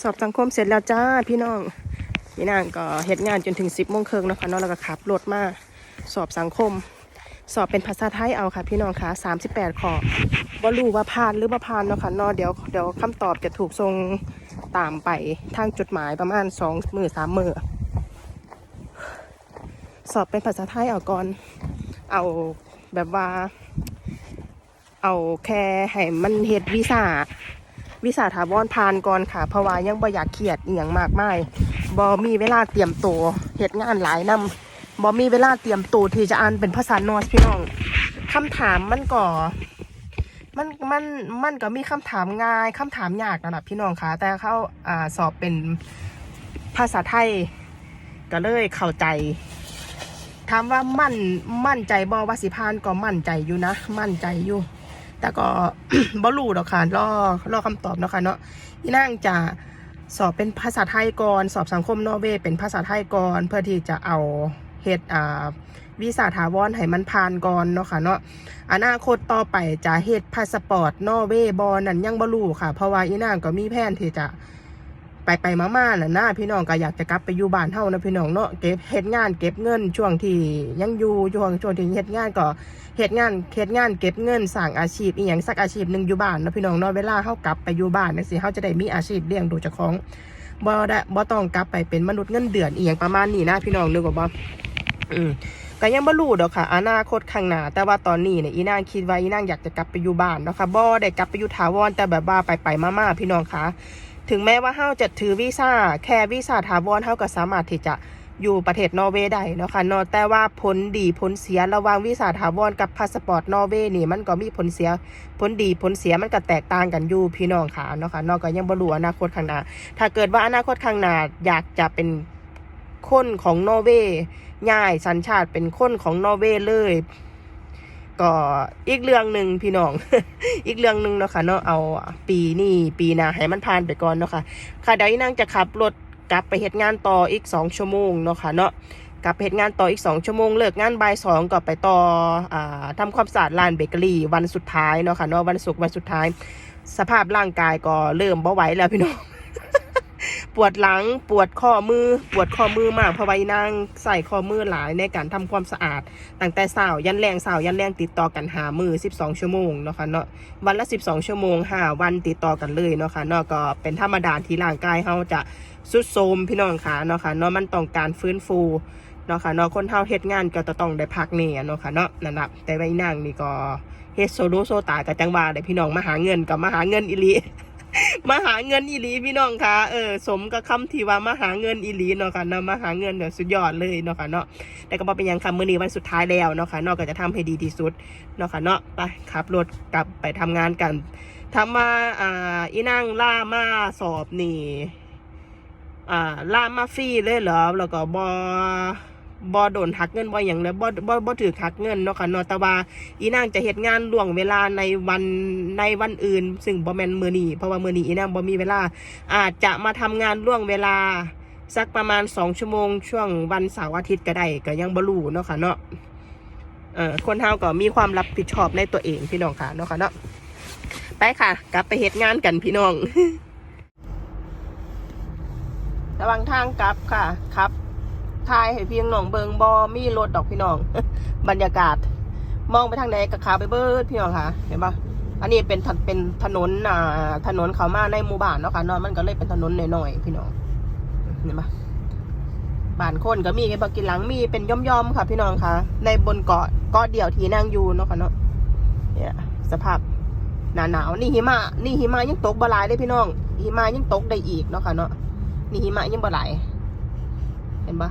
สอบสังคมเสร็จแล้วจ้าพี่น้องพี่นางก็เฮ็ดงานจนถึง10บโมงครึ่งนะคะนาะแล้วก็ขับรถมาสอบสังคม สอบเป็นภาษาไทยเอาค่ะ พี่น้องค่ะ38ข้อบ่รู้ว่าผ่านหรือบ่ผ่านเนาะค่ะนาะเดี๋ยวเดี๋ยวคำตอบจะถูกส่งตามไปทางจดหมายประมาณ2มือ3มือสอบเป็นภาษาไทยเอาก่อน เอาแบบว่า เอาแค่ให้มันเฮ็ดวีซ่า วิสาถาวรผ่านก่อนค่ะเพราะว่ายังบ่อยากเครียดอหย่างมากมายบ่มีเวลาเตรียมตัวเฮ็ดงานหลายนำบ่มีเวลาเตรียมตัวที่จะอ่านเป็นภาษานอสพี่น้องคำถามมันก็มันมันมันก็มีคำถามง่ายคำถามยากนั่นแหละพี่น้องค่ะแต่เขาอ่าสอบเป็นภาษาไทย ก็เลยเข้าใจถามว่ามั่นมั่นใจบ่ว่าสิผ่านก็มั่นใจอยู่นะ มั่นใจอยู่ แต่ก็บ่รู้ดอกค่ะรอรอคำตอบเนาะค่ะเนาะอีนั่งจะสอบเป็นภาษาไทยก่อนสอบสังคมนอร์เวย์เป็นภาษาไทยก่อนเพื่อที่จะเอาเฮ็ดอ่าวีซ่าถาวรให้มันผ่านก่อนเนาะค่ะเนาะอนาคตต่อไปจะเฮ็ดพาสปอร์ตนอร์เวย์บอนั่นยังบ่รู้ค่ะ เพราะว่าอีนางก็มีแผนที่จะ ไปไปมาๆน่ะนะพี่น้องก็อยากจะกลับไปอยู่บ้านเฮานะพี่น้องเนาะเก็บเฮ็ดงาน เก็บเงินช่วงที่ยังอยู่ช่วงช่วงที่เฮ็ดงานก็เฮ็ดงานเฮ็ดงานเก็บเงินสร้างอาชีพอีหยังสักอาชีพหนึ่งอยู่บ้านนะพี่น้องเนาะเวลาเฮากลับไปอยู่บ้านจังซี่เฮาจะได้มีอาชีพเลี้ยงดูเจ้าของบ่ได้บ่ต้องกลับไปเป็นมนุษย์เงินเดือนอีหยังประมาณนี้นะพี่น้องนึกว่าบ่อืมก็ยังบ่รู้ดอกค่ะ อนาคตข้างหน้าแต่ว่าตอนนี้เนี่ยอีนางคิดว่าอีนางอยากจะกลับไปอยู่บ้านเนาะค่ะบ่ได้กลับไปอยู่ถาวรแต่แบบว่าไปไปๆมาๆพี่น้องคะ ถึงแม้ว่าเฮาจะถือวีซ่าแค่วีซ่าถาวรเฮาก็สามารถที่จะอยู่ประเทศนอร์เวย์ได้เนาะค่ะนาะแต่ว่าผลดีผลเสียระหว่างวีซ่าถาวรกับพาสปอร์ตนอร์เวย์นี่มันก็มีผลเสียผลดีผลเสียมันก็แตกต่างกันอยู่พี่น้องค่ะเนาะค่ะนอกก็ยังบ่รู้อนาคตข้างหน้าถ้าเกิดว่าอนาคตข้างหน้าอยากจะเป็นคนของนอร์เวย์ง่ายสัญชาติเป็นคนของนอร์เวย์เลย ก็อีกเรื่องหนึ่งพี่น้อง อีกเรื่องหนึ่งเนาะค่ะเนาะเอาปีนี้ปีหน้าให้มันผ่านไปก่อนเนาะค่ะ ค่ะเดี๋ยวอีนางจะขับรถกลับไปเฮ็ดงานต่ออีก2ชั่วโมงเนาะค่ะเนาะกลับเฮ็ดงานต่ออีก2ชั่วโมงเลิกงานบ่ายสองก็ไปต่ออ่าทำความสะอาดร้านเบเกอรี่วันสุดท้ายเนาะค่ะเนาะวันศุกร์วันสุดท้าย สภาพร่างกายก็เริ่มเบ่ไหวแล้วพี่น้อง ปวดหลังปวดข้อมือ ปวดข้อมือมากเพราะว่าอีนางใส่ข้อมือหลายในการทำความสะอาดตั้งแต่เช้ายันแรงเช้ายันแรงติดต่อกันหามือ 12 ชั่วโมงเนาะค่ะเนาะวันละ 12 ชั่วโมงหาวันติดต่อกันเลยเนาะค่ะเนาะก็เป็นธรรมดาที่ร่างกายเขาจะสุดโทมพี่น้องค่ะเนาะค่ะเนาะมันต้องการฟื้นฟูเนาะค่ะเนาะคนเฮาเฮ็ดงานก็จะต้องได้พักเนี่ยเนาะค่ะเนาะนั่นล่ะแต่ว่าอีนางนี่ก็เฮ็ดโซโลโซตากับจังว่าได้พี่น้องมาหาเงินกับมาหาเงินอีหลี มาหาเงินอีหลีพี่น้องค่ะเออสมกับคำที่ว่ามาหาเงินอีหลีเนาะค่ะเนาะมาหาเงินแบบสุดยอดเลยเนาะค่ะเนาะแต่ก็บอกเป็นยังคำมื้อนี้วันสุดท้ายแล้วเนาะค่ะเนาะก็จะทำให้ดีที่สุดเนาะค่ะเนาะไปขับรถกลับไปทำงานกันทำมาอ่าอีนั่งล่ามาสอบนี่อ่าล่ามาฟรีเลยเหรอแล้วก็บอ บอโดนหักเงินบ่อย่างเลยบ่บ่บ่ถือหักเงินเนาะค่ะเนาะแต่ว่าอีนางจะเหตุงานล่วงเวลาในวันในวันอื่น ซึ่งบ่แมนมือนีเพราะว่ามือนีอีนางบ่มีเวลา อาจจะมาทำงานล่วงเวลาสักประมาณสองชั่วโมง ช่วงวันเสาร์อาทิตย์ก็ได้ก็ยังบ่รู้เนาะค่ะเนาะเอ่อคนเฮาก็มีความรับผิดชอบในตัวเองพี่น้องค่ะเนาะค่ะเนาะไปค่ะ กลับไปเหตุงานกันพี่น้องระวังทางกลับค่ะครับ ทายให้พียงหนองเบิงบอมีรถดอกพี่น้อง บรรยากาศ มองไปทางไหนกับขาไปเบิดพี่น้องค่ะ เห็นปะอันนี้เป็นถนเป็นถนนอ่าถนนเขามาในหมู่บ้านเนาะค่ะเนาะมันก็เลยเป็นถนนหน่อยๆพี่น้องเห็นปะบ้านคนก็มีไอ้บักกินหลังมีเป็นย่อมๆค่ะ พี่น้องค่ะ ในบนเกาะเกาะเดี่ยวที่นั่งอยู่เนาะค่ะเนาะเนี่ยสภาพหนาหนาวนี่หิมะนี่หิมะยังตกบลายได้พี่น้องหิมะยังตกได้อีกเนาะค่ะเนาะนี่หิมะยังบลาย เห็นปะ